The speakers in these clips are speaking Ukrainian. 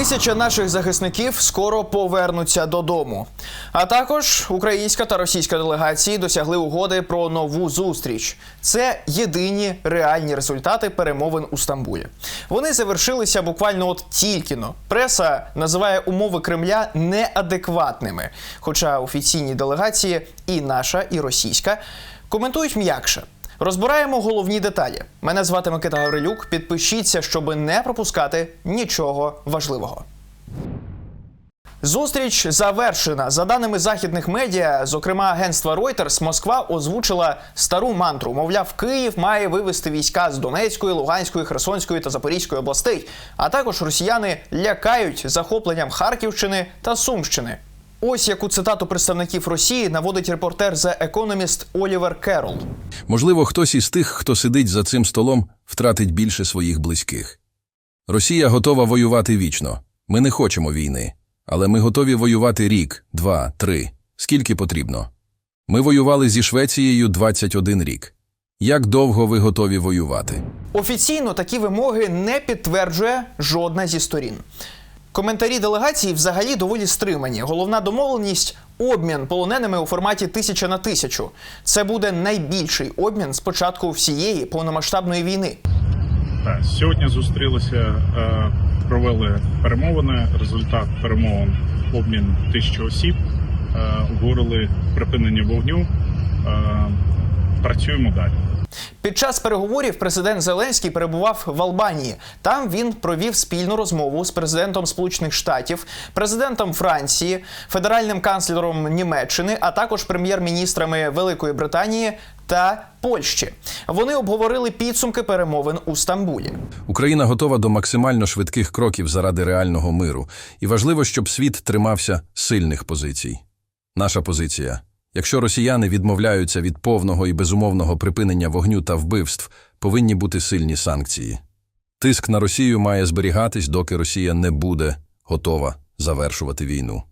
Тисяча наших захисників скоро повернуться додому. А також українська та російська делегації досягли угоди про нову зустріч. Це єдині реальні результати перемовин у Стамбулі. Вони завершилися буквально от тільки-но. Преса називає умови Кремля неадекватними. Хоча офіційні делегації, і наша, і російська, коментують м'якше. Розбираємо головні деталі. Мене звати Микита Гаврилюк. Підпишіться, щоб не пропускати нічого важливого. Зустріч завершена. За даними західних медіа, зокрема агентства Reuters, Москва озвучила стару мантру. Мовляв, Київ має вивести війська з Донецької, Луганської, Херсонської та Запорізької областей. А також росіяни лякають захопленням Харківщини та Сумщини. Ось яку цитату представників Росії наводить репортер The Economist Олівер Керол. Можливо, хтось із тих, хто сидить за цим столом, втратить більше своїх близьких. Росія готова воювати вічно. Ми не хочемо війни. Але ми готові воювати рік, два, три. Скільки потрібно. Ми воювали зі Швецією 21 рік. Як довго ви готові воювати? Офіційно такі вимоги не підтверджує жодна зі сторін. Коментарі делегації взагалі доволі стримані. Головна домовленість обмін полоненими у форматі тисяча на тисячу. Це буде найбільший обмін з початку всієї повномасштабної війни. Так, сьогодні зустрілися, е, провели перемовини. Результат перемовин обмін тисячі осіб. Е, Уговорили припинення вогню. Е, Працюємо далі. Під час переговорів президент Зеленський перебував в Албанії. Там він провів спільну розмову з президентом Сполучених Штатів, президентом Франції, федеральним канцлером Німеччини, а також прем'єр-міністрами Великої Британії та Польщі. Вони обговорили підсумки перемовин у Стамбулі. Україна готова до максимально швидких кроків заради реального миру, і важливо, щоб світ тримався сильних позицій. Наша позиція. Якщо росіяни відмовляються від повного і безумовного припинення вогню та вбивств, повинні бути сильні санкції. Тиск на Росію має зберігатись, доки Росія не буде готова завершувати війну.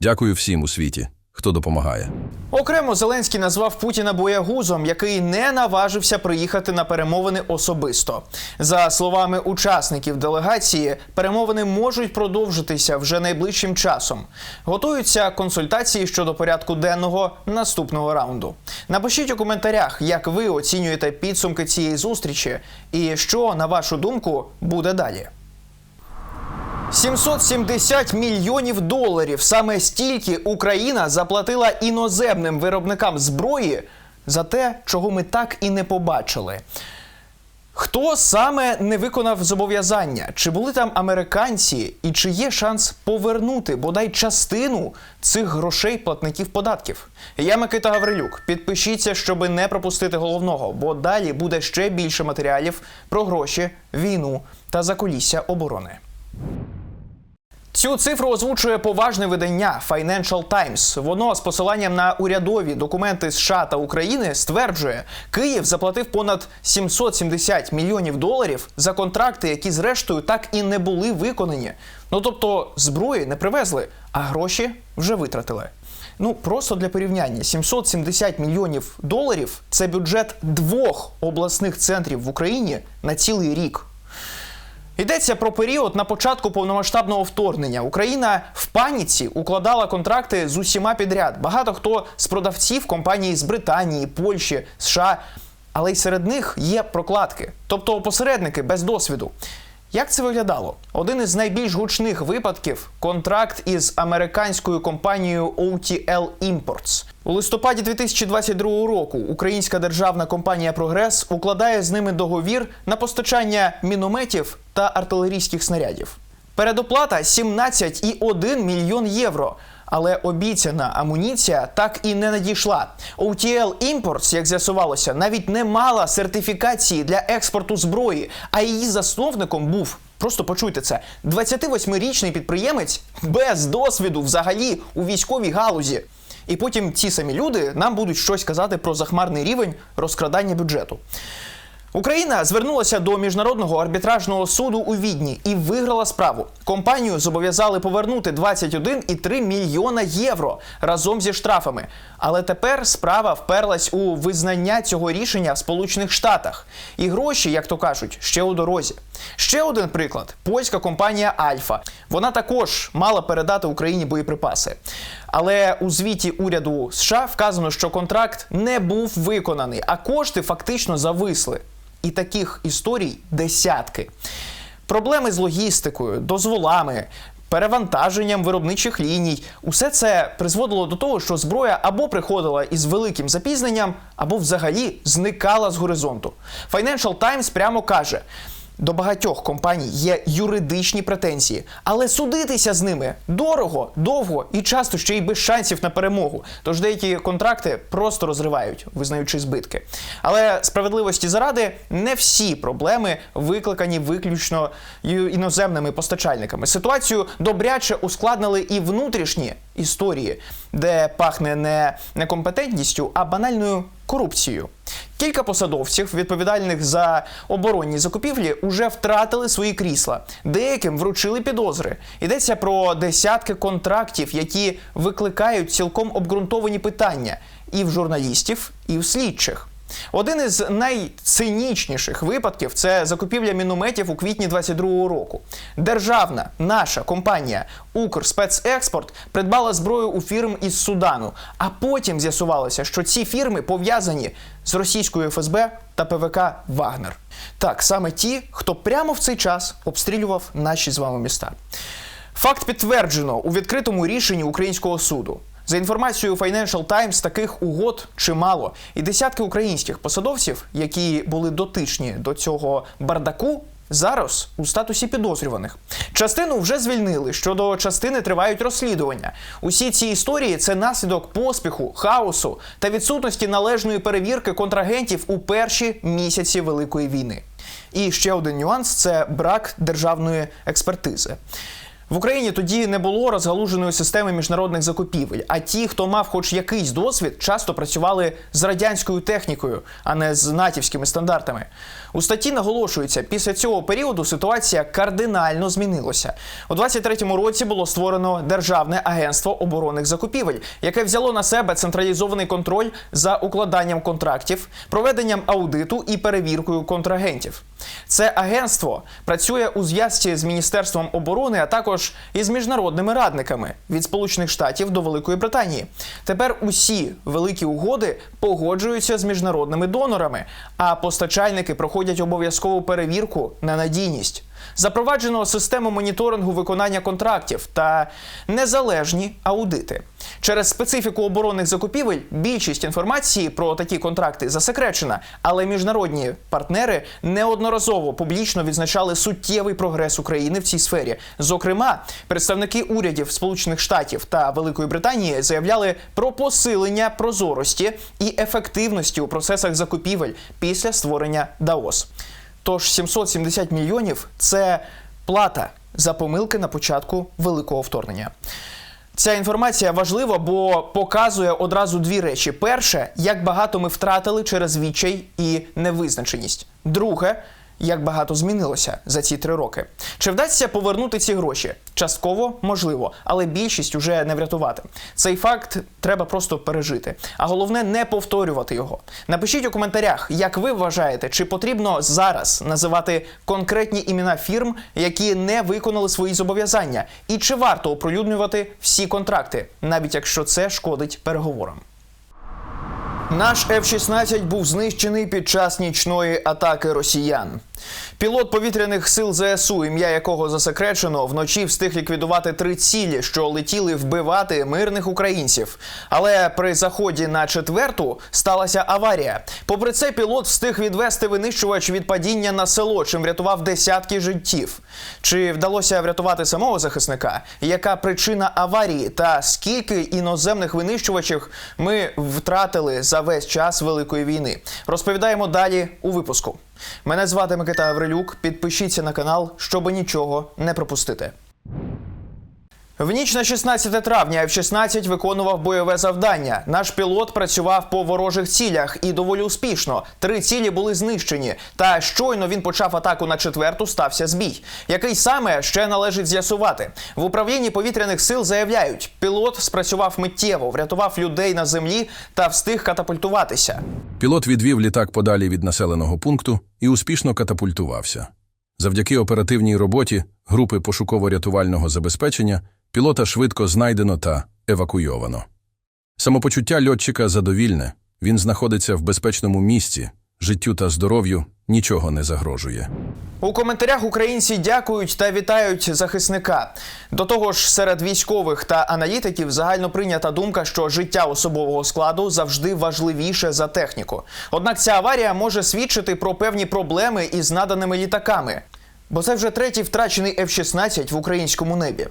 Дякую всім у світі, хто допомагає. Окремо Зеленський назвав Путіна боягузом, який не наважився приїхати на перемовини особисто. За словами учасників делегації, перемовини можуть продовжитися вже найближчим часом. Готуються консультації щодо порядку денного наступного раунду. Напишіть у коментарях, як ви оцінюєте підсумки цієї зустрічі, і що, на вашу думку, буде далі. 770 мільйонів доларів. Саме стільки Україна заплатила іноземним виробникам зброї за те, чого ми так і не побачили. Хто саме не виконав зобов'язання? Чи були там американці, і чи є шанс повернути бодай частину цих грошей платників податків? Я Микита Гаврилюк. Підпишіться, щоби не пропустити головного, бо далі буде ще більше матеріалів про гроші, війну та закулісся оборони. Цю цифру озвучує поважне видання Financial Times. Воно з посиланням на урядові документи США та України стверджує, Київ заплатив понад 770 мільйонів доларів за контракти, які зрештою так і не були виконані. Ну тобто зброї не привезли, а гроші вже витратили. Ну просто для порівняння: 770 мільйонів доларів це бюджет двох обласних центрів в Україні на цілий рік. Йдеться про період на початку повномасштабного вторгнення. Україна в паніці укладала контракти з усіма підряд. Багато хто з продавців компанії з Британії, Польщі, США, але й серед них є прокладки, тобто посередники без досвіду. Як це виглядало? Один із найбільш гучних випадків контракт із американською компанією OTL Imports. У листопаді 2022 року українська державна компанія Прогрес укладає з ними договір на постачання мінометів та артилерійських снарядів. Передоплата 17,1 мільйон євро. Але обіцяна амуніція так і не надійшла. OTL Imports, як з'ясувалося, навіть не мала сертифікації для експорту зброї, а її засновником був. Просто почуйте це: 28-річний підприємець без досвіду взагалі у військовій галузі. І потім ці самі люди нам будуть щось казати про захмарний рівень розкрадання бюджету. Україна звернулася до міжнародного арбітражного суду у Відні і виграла справу. Компанію зобов'язали повернути 21,3 мільйона євро разом зі штрафами. Але тепер справа вперлась у визнання цього рішення в Сполучених Штатах. І гроші, як то кажуть, ще у дорозі. Ще один приклад: польська компанія Альфа. Вона також мала передати Україні боєприпаси. Але у звіті уряду США вказано, що контракт не був виконаний, а кошти фактично зависли. І таких історій десятки. Проблеми з логістикою, дозволами, перевантаженням виробничих ліній усе це призводило до того, що зброя або приходила із великим запізненням, або взагалі зникала з горизонту. Financial Times прямо каже. До багатьох компаній є юридичні претензії, але судитися з ними дорого, довго і часто ще й без шансів на перемогу. Тож деякі контракти просто розривають, визнаючи збитки. Але справедливості заради не всі проблеми викликані виключно іноземними постачальниками. Ситуацію добряче ускладнили і внутрішні історії, де пахне не некомпетентністю, а банальною корупцією. Кілька посадовців, відповідальних за оборонні закупівлі, уже втратили свої крісла. Деяким вручили підозри. Йдеться про десятки контрактів, які викликають цілком обґрунтовані питання і в журналістів, і в слідчих. Один із найцинічніших випадків це закупівля мінометів у квітні 22-го року. Державна наша компанія Укрспецекспорт придбала зброю у фірм із Судану, а потім з'ясувалося, що ці фірми пов'язані з російською ФСБ та ПВК Вагнер. Так, саме ті, хто прямо в цей час обстрілював наші з вами міста. Факт підтверджено у відкритому рішенні українського суду. За інформацією Financial Times, таких угод чимало, і десятки українських посадовців, які були дотичні до цього бардаку, зараз у статусі підозрюваних. Частину вже звільнили. Щодо частини тривають розслідування. Усі ці історії це наслідок поспіху, хаосу та відсутності належної перевірки контрагентів у перші місяці Великої війни. І ще один нюанс це брак державної експертизи. В Україні тоді не було розгалуженої системи міжнародних закупівель. А ті, хто мав хоч якийсь досвід, часто працювали з радянською технікою, а не з натівськими стандартами. У статті наголошується, після цього періоду ситуація кардинально змінилася. У 23-му році було створено Державне агентство оборонних закупівель, яке взяло на себе централізований контроль за укладанням контрактів, проведенням аудиту і перевіркою контрагентів. Це агентство працює у зв'язці з Міністерством оборони, а також із міжнародними радниками від Сполучених Штатів до Великої Британії. Тепер усі великі угоди погоджуються з міжнародними донорами, а постачальники проходять обов'язкову перевірку на надійність. Запроваджено систему моніторингу виконання контрактів та незалежні аудити. Через специфіку оборонних закупівель більшість інформації про такі контракти засекречена, але міжнародні партнери неодноразово публічно відзначали суттєвий прогрес України в цій сфері. Зокрема, представники урядів Сполучених Штатів та Великої Британії заявляли про посилення прозорості і ефективності у процесах закупівель після створення ДАОС. Тож 770 мільйонів це плата за помилки на початку великого вторгнення. Ця інформація важлива, бо показує одразу дві речі: перше, як багато ми втратили через відчай і невизначеність. Друге, як багато змінилося за ці три роки. Чи вдасться повернути ці гроші? Частково можливо, але більшість уже не врятувати. Цей факт треба просто пережити. А головне не повторювати його. Напишіть у коментарях, як ви вважаєте, чи потрібно зараз називати конкретні імена фірм, які не виконали свої зобов'язання, і чи варто оприлюднювати всі контракти, навіть якщо це шкодить переговорам. Наш F-16 був знищений під час нічної атаки росіян. Пілот повітряних сил ЗСУ, ім'я якого засекречено, вночі встиг ліквідувати три цілі, що летіли вбивати мирних українців. Але при заході на четверту сталася аварія. Попри це, пілот встиг відвести винищувач від падіння на село, чим врятував десятки життів. Чи вдалося врятувати самого захисника? Яка причина аварії та скільки іноземних винищувачів ми втратили за весь час великої війни? Розповідаємо далі у випуску. Мене звати Микита Аврилюк. Підпишіться на канал, щоб нічого не пропустити. В ніч на 16 травня F-16 виконував бойове завдання. Наш пілот працював по ворожих цілях і доволі успішно. Три цілі були знищені. Та щойно він почав атаку на четверту, стався збій. Який саме ще належить з'ясувати. В управлінні повітряних сил заявляють, пілот спрацював миттєво, врятував людей на землі та встиг катапультуватися. Пілот відвів літак подалі від населеного пункту і успішно катапультувався. Завдяки оперативній роботі групи пошуково-рятувального забезпечення пілота швидко знайдено та евакуйовано. Самопочуття льотчика задовільне, він знаходиться в безпечному місці, життю та здоров'ю нічого не загрожує. У коментарях українці дякують та вітають захисника. До того ж, серед військових та аналітиків загально прийнята думка, що життя особового складу завжди важливіше за техніку. Однак ця аварія може свідчити про певні проблеми із наданими літаками. Бо це вже третій втрачений F-16 в українському небі.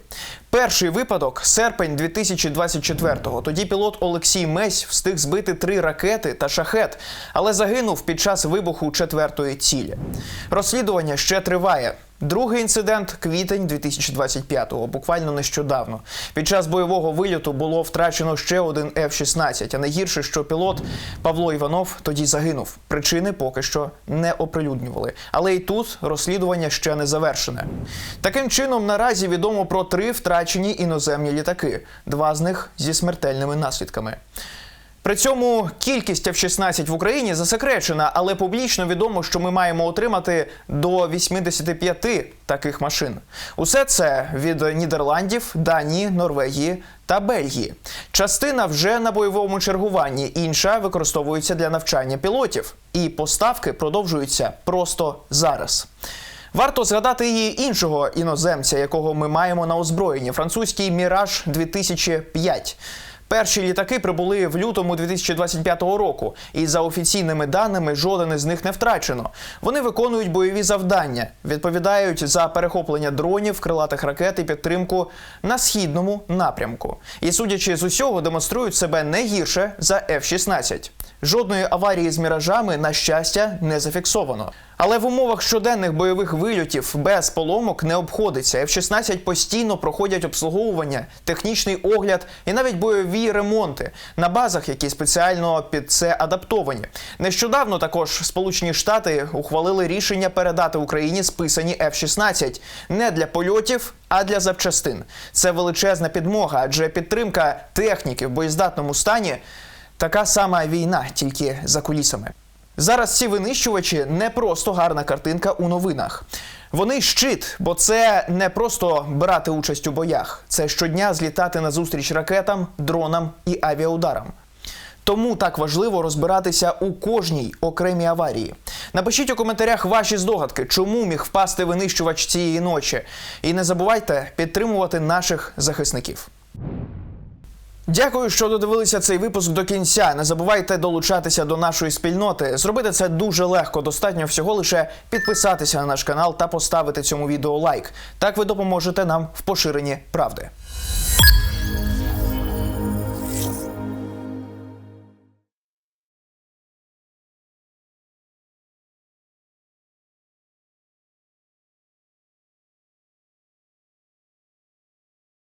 Перший випадок серпень 2024-го. Тоді пілот Олексій Месь встиг збити три ракети та шахет, але загинув під час вибуху четвертої цілі. Розслідування ще триває. Другий інцидент квітень 2025-го, буквально нещодавно. Під час бойового вильоту було втрачено ще один F-16, а найгірше, що пілот Павло Іванов тоді загинув. Причини поки що не оприлюднювали. Але і тут розслідування ще не завершене. Таким чином, наразі відомо про три втрачені іноземні літаки, два з них зі смертельними наслідками. При цьому кількість F-16 в Україні засекречена, але публічно відомо, що ми маємо отримати до 85 таких машин. Усе це від Нідерландів, Данії, Норвегії та Бельгії. Частина вже на бойовому чергуванні, інша використовується для навчання пілотів. І поставки продовжуються просто зараз. Варто згадати і іншого іноземця, якого ми маємо на озброєнні французький Міраж 2005. Перші літаки прибули в лютому 2025 року, і за офіційними даними жоден із них не втрачено. Вони виконують бойові завдання, відповідають за перехоплення дронів, крилатих ракет і підтримку на східному напрямку. І судячи з усього, демонструють себе не гірше за F-16. Жодної аварії з міражами, на щастя, не зафіксовано. Але в умовах щоденних бойових вильотів без поломок не обходиться. F-16 постійно проходять обслуговування, технічний огляд і навіть бойові ремонти на базах, які спеціально під це адаптовані. Нещодавно також Сполучені Штати ухвалили рішення передати Україні списані F-16 не для польотів, а для запчастин. Це величезна підмога, адже підтримка техніки в боєздатному стані така сама війна, тільки за кулісами. Зараз ці винищувачі не просто гарна картинка у новинах. Вони щит, бо це не просто брати участь у боях, це щодня злітати на зустріч ракетам, дронам і авіаударам. Тому так важливо розбиратися у кожній окремій аварії. Напишіть у коментарях ваші здогадки, чому міг впасти винищувач цієї ночі. І не забувайте підтримувати наших захисників. Дякую, що додивилися цей випуск до кінця. Не забувайте долучатися до нашої спільноти. Зробити це дуже легко. Достатньо всього лише підписатися на наш канал та поставити цьому відео лайк. Так ви допоможете нам в поширенні правди.